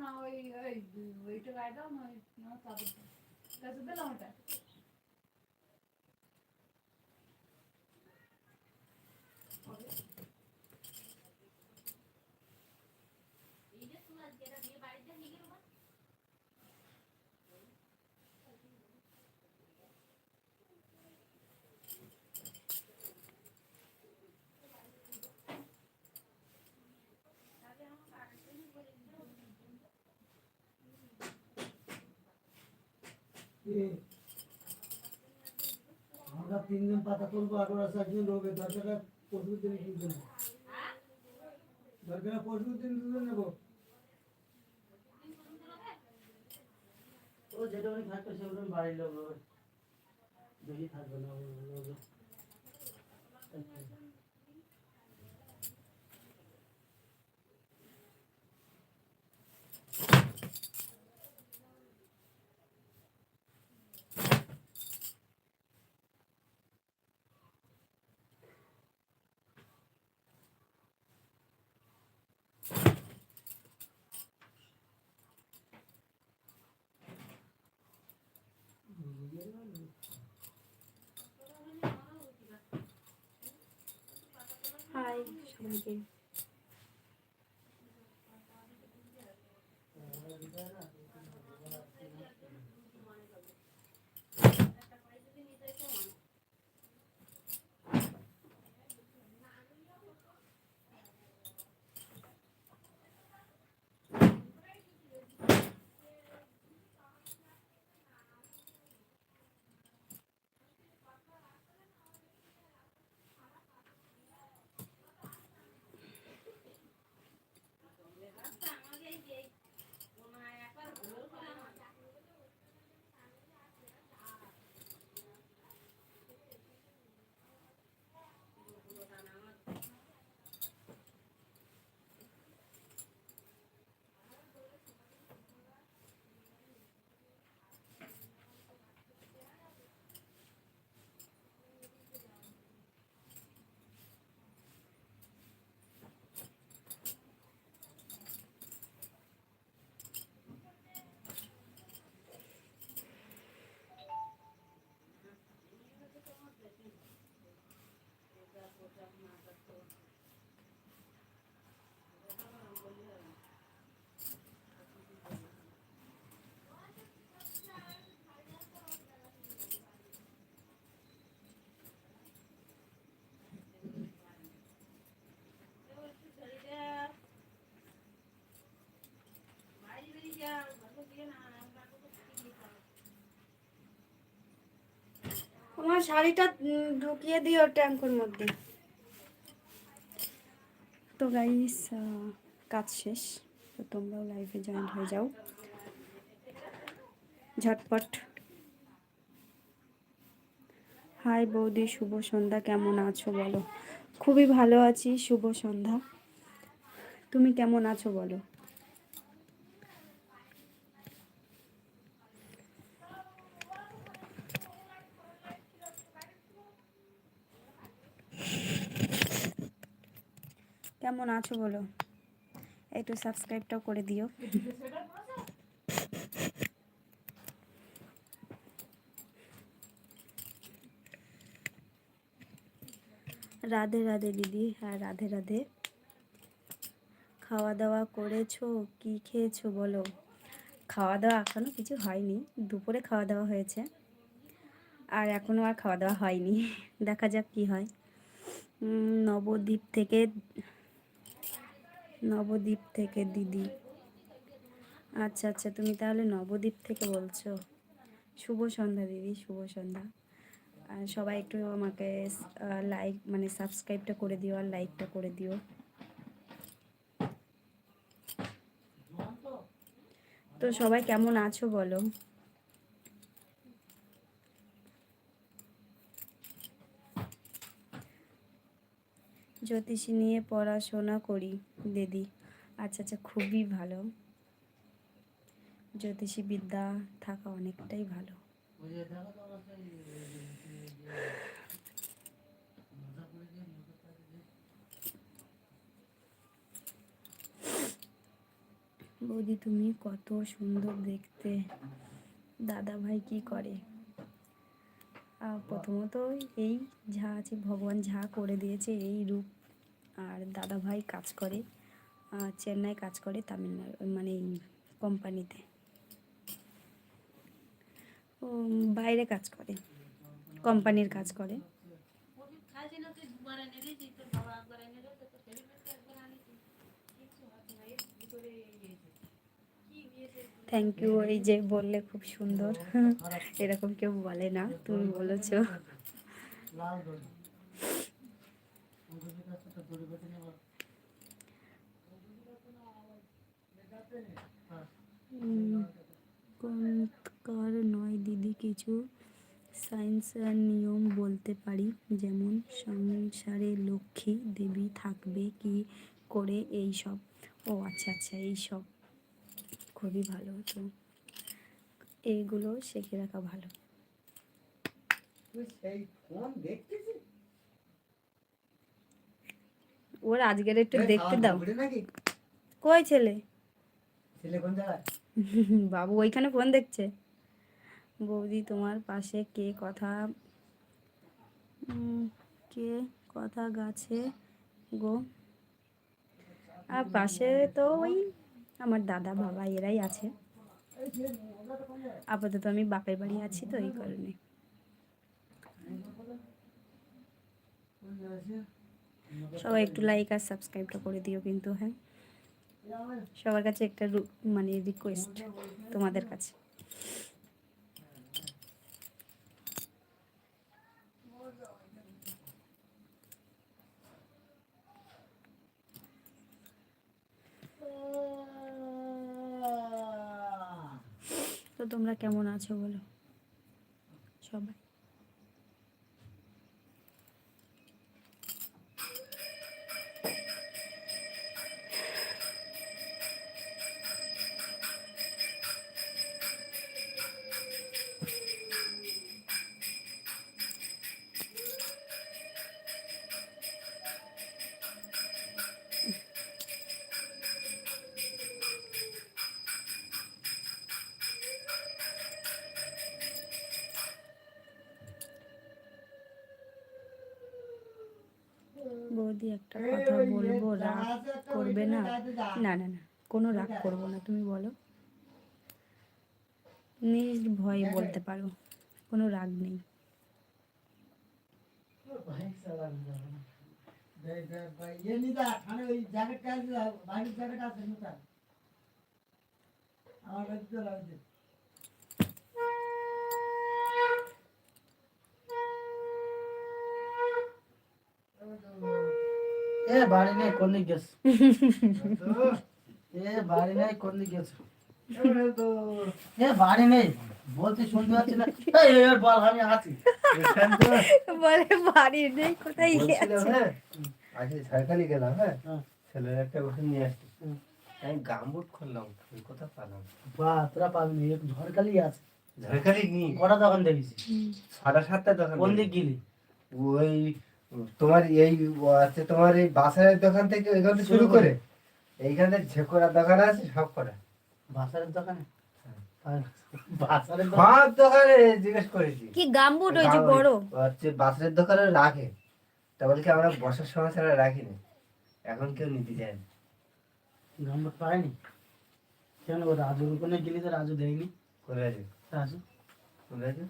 না ওই ওই ওইটা গায়ে দাও না ওই না আমরা তিনজন পাতা তুলবো আর ওরা চারজন রোগে দরকার পরশু দিন তুলতে নেব দরকার পরশু দিন তুলে নেব ও যেটা উনি থাকবে সেগুলো বাড়ির লোক বেশি থাকবে না ও লোক হাই আমার শাড়িটা ঢুকিয়ে দিও ট্যাঙ্কের মধ্যে। গাইস কাজ শেষ, তো তোমরাও লাইভে জয়েন হয়ে যাও। ঝটপট। হাই বৌদি, শুভ সন্ধ্যা, কেমন আছো বলো? খুবই ভালো আছি, শুভ সন্ধ্যা। তুমি কেমন আছো বলো? কেমন আছো বলো? একটু সাবস্ক্রাইবটাও করে দিও। রাধে রাধে দিদি হ্যাঁ রাধে রাধে। খাওয়া দাওয়া করেছ? কি খেয়েছো বলো? খাওয়া দাওয়া এখনও কিছু হয়নি, দুপুরে খাওয়া দাওয়া হয়েছে। আর এখনও আর খাওয়া দাওয়া হয়নি, দেখা যাক কি হয়। নবদ্বীপ থেকে নবদ্বীপ থেকে, দিদি। আচ্ছা আচ্ছা তুমি তাহলে নবদ্বীপ থেকে বলছো? শুভ সন্ধ্যা, দিদি, শুভ সন্ধ্যা। আর সবাই একটু আমাকে লাইক মানে সাবস্ক্রাইবটা করে দিও আর লাইকটা করে দিও। তো সবাই কেমন আছো বলো? জ্যোতিষী নিয়ে পড়াশোনা করি, দিদি। আচ্ছা আচ্ছা খুবই ভালো। জ্যোতিষী বিদ্যা থাকা অনেকটাই ভালো। বৌদি, তুমি কত সুন্দর দেখতে। দাদা ভাই কি করে? প্রথমত এই যা আছে, ভগবান যা করে দিয়েছে, এই রূপ আর দাদা ভাই কাজ করে চেন্নাই কাজ করে তামিলনাড়ু মানে কোম্পানিতে ও, বাইরে কাজ করে কোম্পানির কাজ করে। থ্যাংক ইউ এই যে বললে খুব সুন্দর। এরকম কেউ বলে না, তুমি বলেছ। বেঁধে নিয়ে দিদি কিছু সায়েন্স আর নিয়ম বলতে পারি যেমন সংসারে লক্ষ্মী দেবী থাকবে কি করে এই সব। ও আচ্ছা আচ্ছা এই সব খুবই ভালো তো এইগুলো শিখে রাখা ভালো। সেই ফোন দেখতেছিস? ওর আজকের একটু দেখতে দাও। কই ছেলে? বাবু ওইখানে ফোন দেখছে। বৌদি তোমার পাশে কে কথা কে কথা গাছে গো? আর পাশে তো ওই আমার দাদা বাবা এরাই আছে। আপাতত আমি বাপের বাড়ি আছি তো এই কারণে। সবাই একটু লাইক আর সাবস্ক্রাইবটা করে দিও কিন্তু হ্যাঁ? সবার কাছে একটা মানে রিকোয়েস্ট তোমাদের কাছে। তো তোমরা কেমন আছো বলো? সবাই। করবে না? না না না, কোনো রাগ করব না, তুমি বলো। নির্ভয়ে বলতে পারো, কোনো রাগ নেই। আমার এ বাড়ি নেই কোন দিক গেছে। এবারে এ বাড়ি নেই বলতে শুনতে পাচ্ছি না। এই, বল আমি আছি। বলে বাড়ি নেই কোথায় হ্যাঁ আজকে ঝাড়খালি গেলাম হ্যাঁ। হ্যাঁ। ছেলের একটা ওষুধ নিয়ে আসছি। আমি গামবুট খুললাম তুই কোথাও পেলাম। বা তোরা পাবি না এক ঝড়কালি আছে। ঝাড়খালি নি কটা দোকান দেখিস সাড়ে সাতটা দোকান কোন দিক গেলি? ওই তোমার এই আছে তোমার এই বাসারের দোকান থেকে ওইখান থেকে শুরু করে? এইখানে ঝেকোরা দোকান আছে সব করা। বাসারের দোকানে? হ্যাঁ। দোকানে? সব দোকানে জিজ্ঞেস করেছি। কি গামবুট ওই যে বড়? হচ্ছে বাসারের দোকানে রাখে। তা বলে কি আমরা বসার সময় ছাড়া রাখি না এখন কেউ নিতে যায় না। গাম্বট পায়নি? কেন ও রাজুর ওখানে গেলি তো রাজু দেয়নি? করে আছে রাজু? করে যে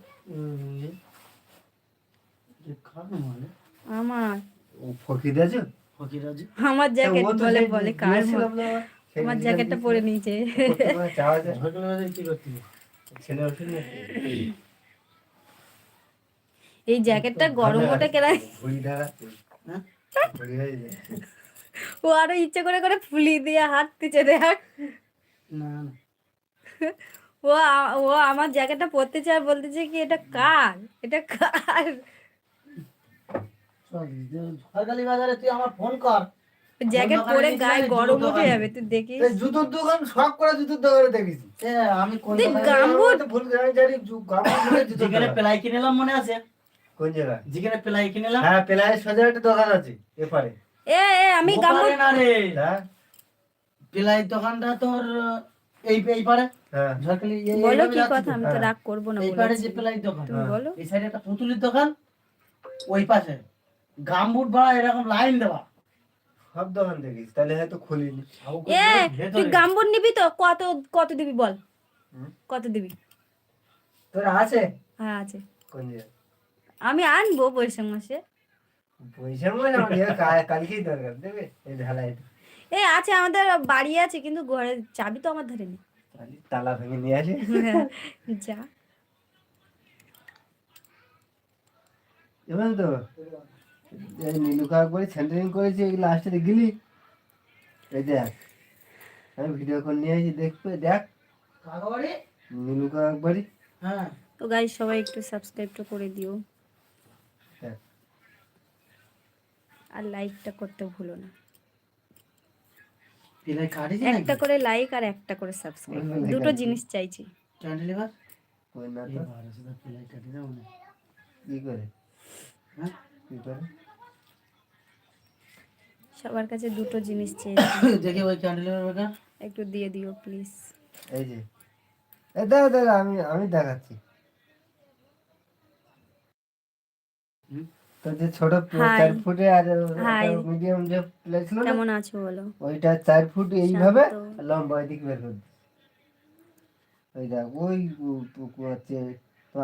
মানে। আমার। ও ফকির আছে ফকির রাজু। আমার জ্যাকেট বলে বলে কার আমার। জ্যাকেটটা পরে নিয়েছে। এই জ্যাকেটটা গরম ওটা কেনা হ্যাঁ? ও আরও ইচ্ছে করে করে ফুলি দিয়ে হাঁটতেছে দেখ। না না। ও ও আমার জ্যাকেটটা পরতে চায় বলতেছে কি এটা কার? এটা কার? সরকারি বাজারে তুই আমার ফোন কর। জ্যাকেট পরে গায়ে গরম জুতোর উঠে যাবে তুই দেখিস। জুতোর দোকান সব করে জুতোর দোকানে আমি কোন গামবুট? ভুল জানি গামবুট যেখানে। প্লাই কিনে মনে আছে? কোন জায়গায়? যেখানে প্লাই কিনে হ্যাঁ পেলায় সোজা একটা দোকান আছে এপারে। এ এ আমি ওপারে গামবুট না রে। হ্যাঁ। দোকানটা তোর এই এই পারে। হ্যাঁ। ঝড়খালি বলো কি কথা আমি তো। রাগ করব না এই পারে যে প্লাই দোকান। বলো। এই সাইডে একটা পুতুলির দোকান ওই পাশে। গামবুট ভাড়া এরকম লাইন দেওয়া। সব দোকান দেখেছি তাহলে হয়তো খুলিনি। এ তুই। গামবুট নিবি তো? কত কত দিবি বল? কত দিবি? তোর আছে? হ্যাঁ আছে। কোন আমি আনব বৈশাখ মাসে। পয়সা আমার কালকেই দরকার দেবে? এই ঢালাই এ আছে আমাদের বাড়ি আছে কিন্তু ঘরে চাবি তো আমার ধরে নি। তালা ভেঙে নিয়ে আসে। যা। এবার তো নীলুকা একবারে সেন্টারিং করেছে এই লাস্টে গেলি এই দেখ আমি ভিডিও কল নিয়ে আসি দেখবে দেখ? নীলুকা একবারই হ্যাঁ। তো গাইজ সবাই একটু সাবস্ক্রাইবটা করে দিও। হ্যাঁ। আর লাইকটা করতে ভুলো না। একটা করে লাইক আর একটা করে সাবস্ক্রাইব দুটো জিনিস চাইছি। ক্যান্টিলিভার কই না তো? কি করে হ্যাঁ। কি করে? সবার কাছে দুটো জিনিস চেয়েছি দেখি ওই ক্যান্টিলিভার ওটা একটু দিয়ে দিও প্লিজ এই যে। এ আমি আমি দেখাচ্ছি। তো যে ছোট চার ফুটে আর মিডিয়াম যে প্লেট ছিল কেমন আছো বলো? ওইটা চার ফুট এইভাবে লম্বা ওইদিকে বের করে ওই দেখ ওই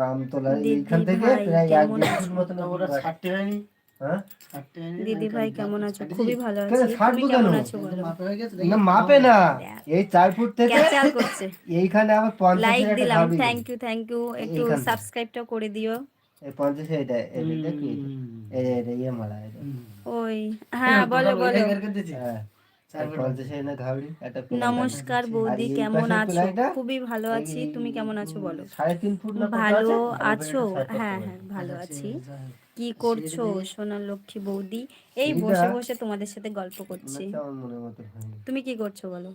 আমতলা এইখান থেকে প্রায় এক কেমন দেড় আছো? ফুট মতন ওটা গাছ। ষাট টাকা নি হ্যাঁ ষাট টাকা নি দিদি ভাই কেমন আছো খুবই ভালো আছি ছাড়বো কেন? আছো বলো মাপে হয়ে গেছে না মাপে না এই চার ফুট থেকে এইখানে আবার পঞ্চাশের লাইক দিলাম থ্যাংক ইউ থ্যাংক ইউ একটু সাবস্ক্রাইবটা করে দিও এই পঞ্চাশে এটা এটা দেখবি হুম। এটা ইয়ে মারা ওই হ্যাঁ বলো বলো। হ্যাঁ নমস্কার বৌদি কেমন আছো? খুবই ভালো আছি তুমি কেমন আছো বলো? ভালো আছো? হ্যাঁ হ্যাঁ ভালো আছি। কি করছ সোনার লক্ষ্মী বৌদি? এই বসে বসে তোমাদের সাথে গল্প করছি। তুমি কি করছ বলো?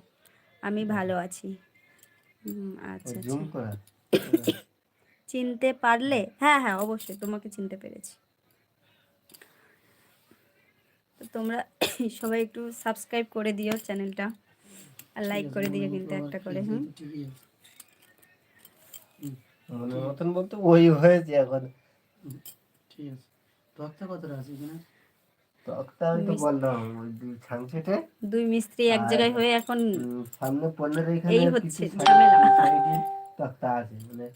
আমি ভালো আছি। আচ্ছা আচ্ছা। চিনতে পারলে? হ্যাঁ হ্যাঁ অবশ্যই তোমাকে চিনতে পেরেছি। তো তোমরা সবাই একটু সাবস্ক্রাইব করে দিও চ্যানেলটা আর লাইক করে দিও কিন্তু একটা করে হুম? মনের মতন বলতে ওই হয়েছে এখন। ঠিক আছে। তক্তা কতটা আছে এখানে? তক্তা আমি তো বললাম ওই দুই ছাংছেটে দুই মিস্ত্রি এক জায়গায় হয়ে এখন সামনে পনেরো এখানে এই হচ্ছে ঝামেলা। তক্তা আছে মানে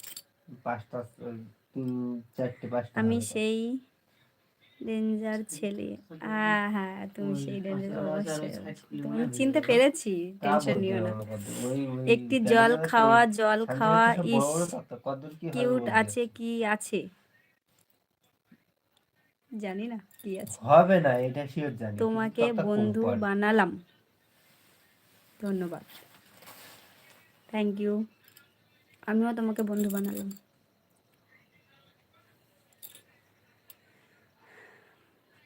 পাঁচটা ওই তিন চারটে পাঁচটা আমি সেই ডেঞ্জার ছেলে। হ্যাঁ হ্যাঁ তুমি সেই ডেঞ্জার অবশ্যই তুমি চিনতে পেরেছি টেনশন নিও না। একটি জল খাওয়া জল খাওয়া ইস কিউট আছে কি আছে? জানি না কি আছে। হবে না এটা শিওর জানি তোমাকে বন্ধু বানালাম। ধন্যবাদ। থ্যাংক ইউ আমিও তোমাকে বন্ধু বানালাম।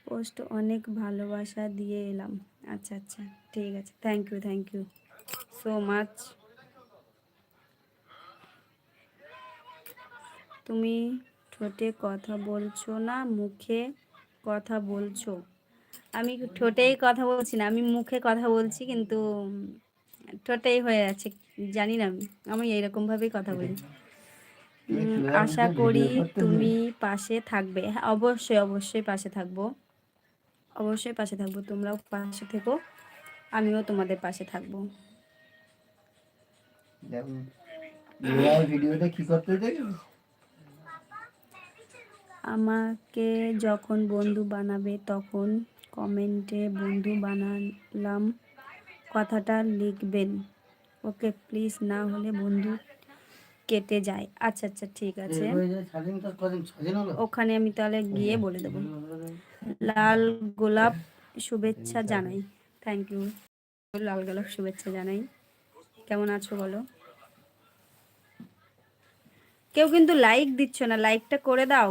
পোস্ট অনেক ভালোবাসা দিয়ে এলাম। আচ্ছা আচ্ছা ঠিক আছে। Thank you thank you so much তুমি ঠোঁটে কথা বলছো না, মুখে কথা বলছো? আমি ঠোঁটেই কথা বলছি না, আমি মুখে কথা বলছি, কিন্তু ঠোঁটেই হয়ে আছে, জানি না, আমি আমি এইরকম ভাবেই কথা বলি। আশা করি তুমি পাশে থাকবে। হ্যাঁ অবশ্যই অবশ্যই পাশে থাকব। অবশ্যই পাশে থাকব তোমরাও পাশে থেকো আমিও তোমাদের পাশে থাকব। যেমন কি করতে আমাকে যখন বন্ধু বানাবে তখন কমেন্টে বন্ধু বানালাম কথাটা লিখবেন। ওকে প্লিজ না হলে বন্ধু কেটে যায়। আচ্ছা আচ্ছা ঠিক আছে। ওখানে আমি তাহলে গিয়ে বলে দেবো। লাল গোলাপ শুভেচ্ছা জানাই। থ্যাংক ইউ লাল গোলাপ শুভেচ্ছা জানাই। কেমন আছো বলো? কেউ কিন্তু লাইক দিচ্ছ না লাইকটা করে দাও।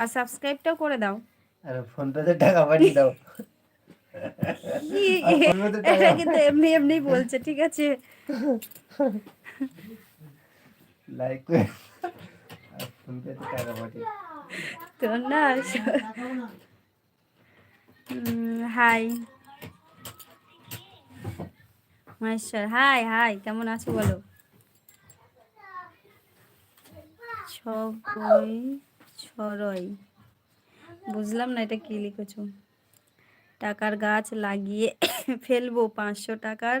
আর সাবস্ক্রাইবটাও করে দাও। আর ফোন পেতে টাকা পাঠিয়ে দাও। এটা কিন্তু এমনি এমনি বলছে ঠিক আছে। লাইক করে ফোন পেতে টাকা পাঠিয়ে তো না হাই মহেশ্বর হাই হাই কেমন আছো বলো? ছবই ছড়ই। বুঝলাম না এটা কি লিখেছো। টাকার গাছ লাগিয়ে ফেলব পাঁচশো টাকার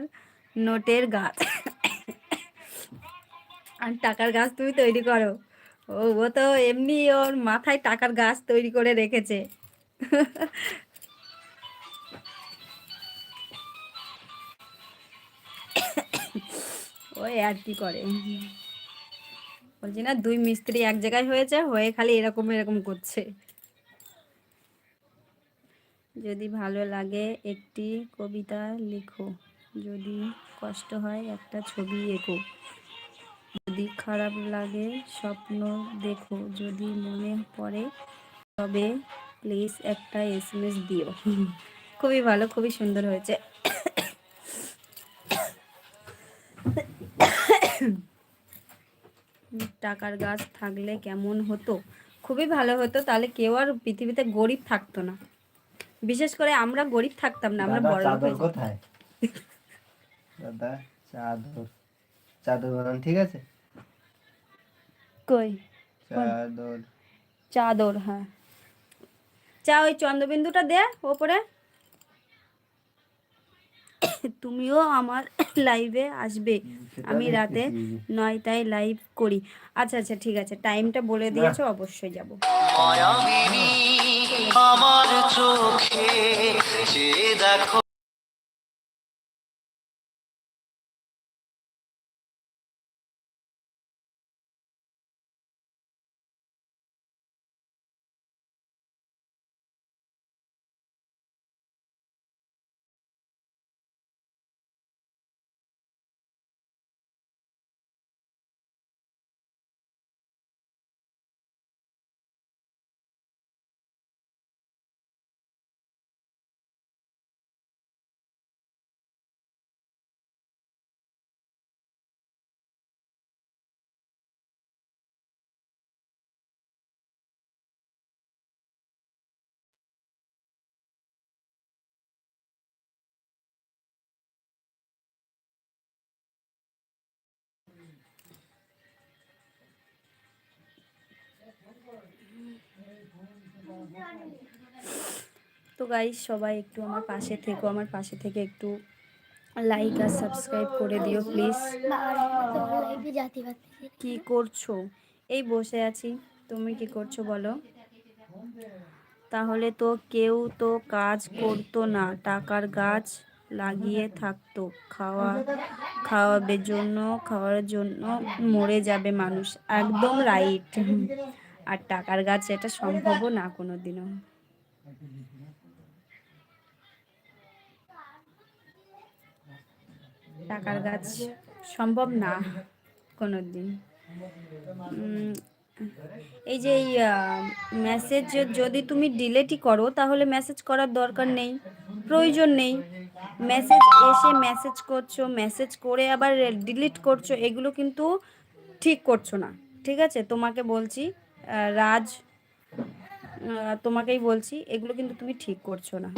নোটের গাছ। আর টাকার গাছ তুমি তৈরি করো। ও ও তো এমনি ওর মাথায় টাকার গাছ তৈরি করে রেখেছে। ওই আর কি করে। বলছি না, দুই মিস্ত্রি এক জায়গায় হয়েছে, হয়ে খালি এরকম এরকম করছে। যদি ভালো লাগে একটি কবিতা লিখো, যদি কষ্ট হয় একটা ছবি এঁকো। যদি খারাপ লাগে স্বপ্ন দেখো, যদি মনে পড়ে তবে প্লিজ একটা এসএমএস দিও। খুবই ভালো, খুবই সুন্দর হয়েছে। টাকার গাছ থাকলে কেমন হতো? খুবই ভালো হতো। তাহলে কেউ আর পৃথিবীতে গরিব থাকতো না। বিশেষ করে আমরা গরিব থাকতাম না আমরা বড় চাদর কোথায়? দাদা চাদর। চাদর বানান ঠিক আছে? কই? চাদর। চাদর হ্যাঁ। চা ওই চন্দ্রবিন্দুটা দে ওপরে। তুমিও আমার লাইভে আসবে। আমি রাতে। নয়টায় লাইভ করি। আচ্ছা আচ্ছা ঠিক আছে। টাইমটা বলে দিয়েছ অবশ্যই যাব। আমার চোখে দেখো তো গাইস সবাই একটু আমার পাশে থেকো, আমার পাশে থেকে একটু লাইক আর সাবস্ক্রাইব করে দিও প্লিজ কি করছ? এই বসে আছি। তুমি কি করছ বলো? তাহলে তো কেউ তো কাজ করতো না, টাকার গাছ লাগিয়ে থাকতো। খাওয়া, খাওয়াবে জন্য, খাওয়ার জন্য মরে যাবে মানুষ। একদম রাইট আর টাকার গাছ এটা সম্ভবও না কোনো দিনও টাকার গাছ সম্ভব না কোনো দিন এই যে, এই মেসেজ যদি তুমি ডিলেটই করো, তাহলে মেসেজ করার দরকার নেই, প্রয়োজন নেই। মেসেজ এসে মেসেজ করছ মেসেজ করে আবার ডিলিট করছ, এগুলো কিন্তু ঠিক করছ না। ঠিক আছে? তোমাকে বলছি রাজ তোমাকেই বলছি, এগুলো কিন্তু তুমি ঠিক করছ না।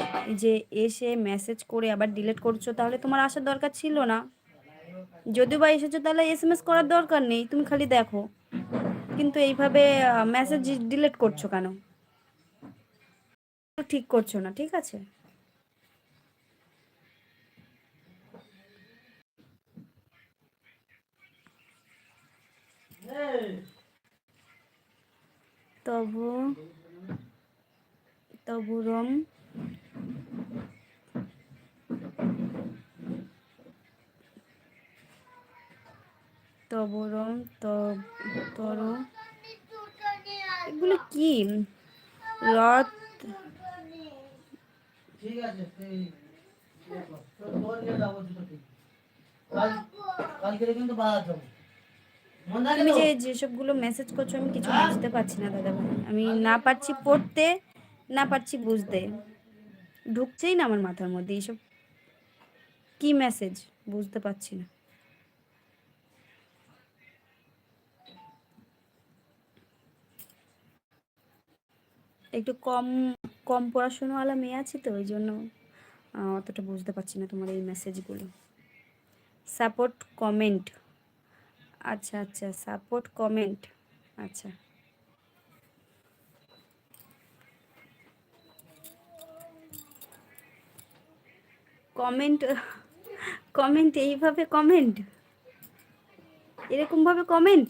যে এসে মেসেজ করে আবার ডিলেট করছ, তাহলে তোমার আসার দরকার ছিল না। যদিও বা এসেছ, তাহলে এস এম এস করার দরকার নেই, তুমি খালি দেখো। কিন্তু এইভাবে মেসেজ ডিলিট করছ কেন? ঠিক করছ না, ঠিক আছে? তবু তবুরম তবরম তব তর এগুলো কি? রথ ঠিক আছে কালকে কিন্তু বাজার যাব। তুমি? যে যেসবগুলো মেসেজ করছ আমি কিছু বুঝতে পারছি না দাদা ভাই। আমি না পারছি পড়তে না পারছি বুঝতে। ঢুকছেই না আমার মাথার মধ্যে এইসব। কি মেসেজ বুঝতে পারছি না। একটু কম কম পড়াশোনাওয়ালা মেয়ে আছে তো ওই জন্য অতটা বুঝতে পারছি না তোমার এই মেসেজগুলো সাপোর্ট কমেন্ট আচ্ছা আচ্ছা সাপোর্ট কমেন্ট আচ্ছা। কমেন্ট কমেন্ট এইভাবে কমেন্ট এরকম ভাবে কমেন্ট.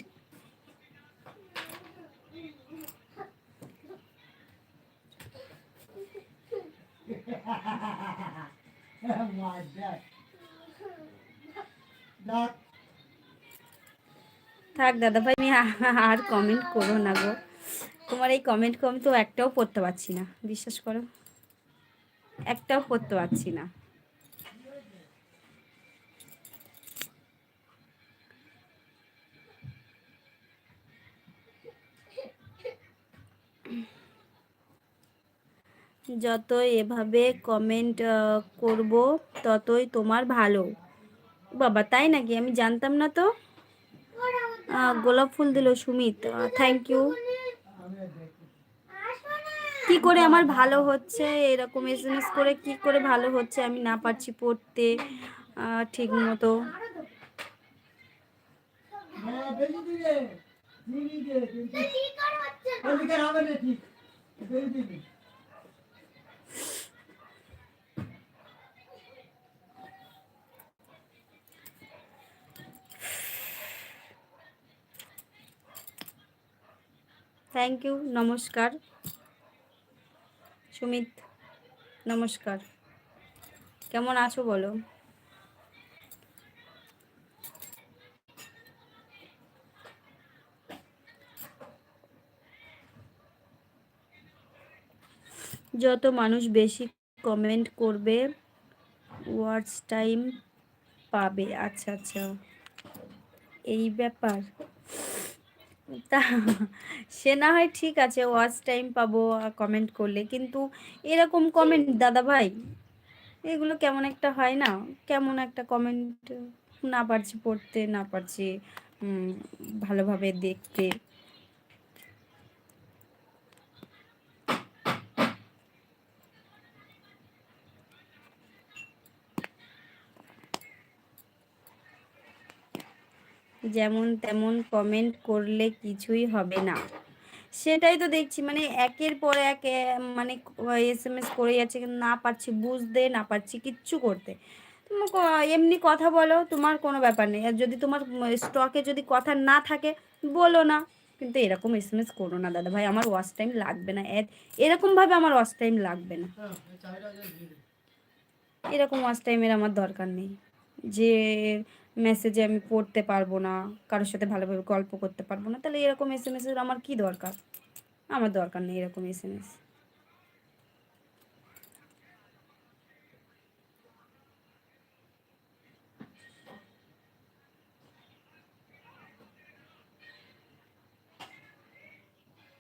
ডাক থাক দাদা ভাই, আমি আর কমেন্ট করো না গো। তোমার এই কমেন্ট কম তো একটাও পড়তে পারছি না, বিশ্বাস করো। একটাও পড়তে পারছি না। যত এভাবে কমেন্ট করব, ততই তোমার ভালো। বাবা, তাই নাকি? আমি জানতাম না তো। গোলাপ ফুল দিল সুমিত। থ্যাংক ইউ কি করে আমার ভালো হচ্ছে এরকম এস এম এস করে কি করে ভালো হচ্ছে আমি না পারছি পড়তে ঠিক মতো। হ্যাঁ ঠিক থ্যাংক ইউ নমস্কার সুমিত নমস্কার কেমন আছো বলো? যত মানুষ বেশি কমেন্ট করবে ওয়ার্ডস টাইম পাবে। আচ্ছা আচ্ছা। এই ব্যাপার। তা সে না হয় ঠিক আছে ওয়াচ টাইম পাবো কমেন্ট করলে। কিন্তু এরকম কমেন্ট দাদা ভাই এগুলো কেমন একটা হয় না? কেমন একটা কমেন্ট না পারছি পড়তে, না পারছি ভালোভাবে দেখতে। যেমন তেমন কমেন্ট করলে কিছুই হবে না। সেটাই তো দেখছি মানে একের পর এক মানে এস এম এস করে যাচ্ছে কিন্তু না পারছি বুঝতে, না পারছি কিচ্ছু করতে। এমনি কথা বলো, তোমার কোনো ব্যাপার নেই। আর যদি তোমার স্টকে যদি কথা না থাকে, বলো না। কিন্তু এরকম এস এম এস করো না, দাদা ভাই, আমার ওয়াচ টাইম লাগবে না। এরকমভাবে আমার ওয়াচ টাইম লাগবে না। এরকম ওয়াচ টাইমের আমার দরকার নেই। যে মেসেজে আমি পড়তে পারব না, কারোর সাথে ভালোভাবে গল্প করতে পারব না, তাহলে এরকম এস এম এসের আমার কি দরকার? আমার দরকার নেই এরকম এস এম এস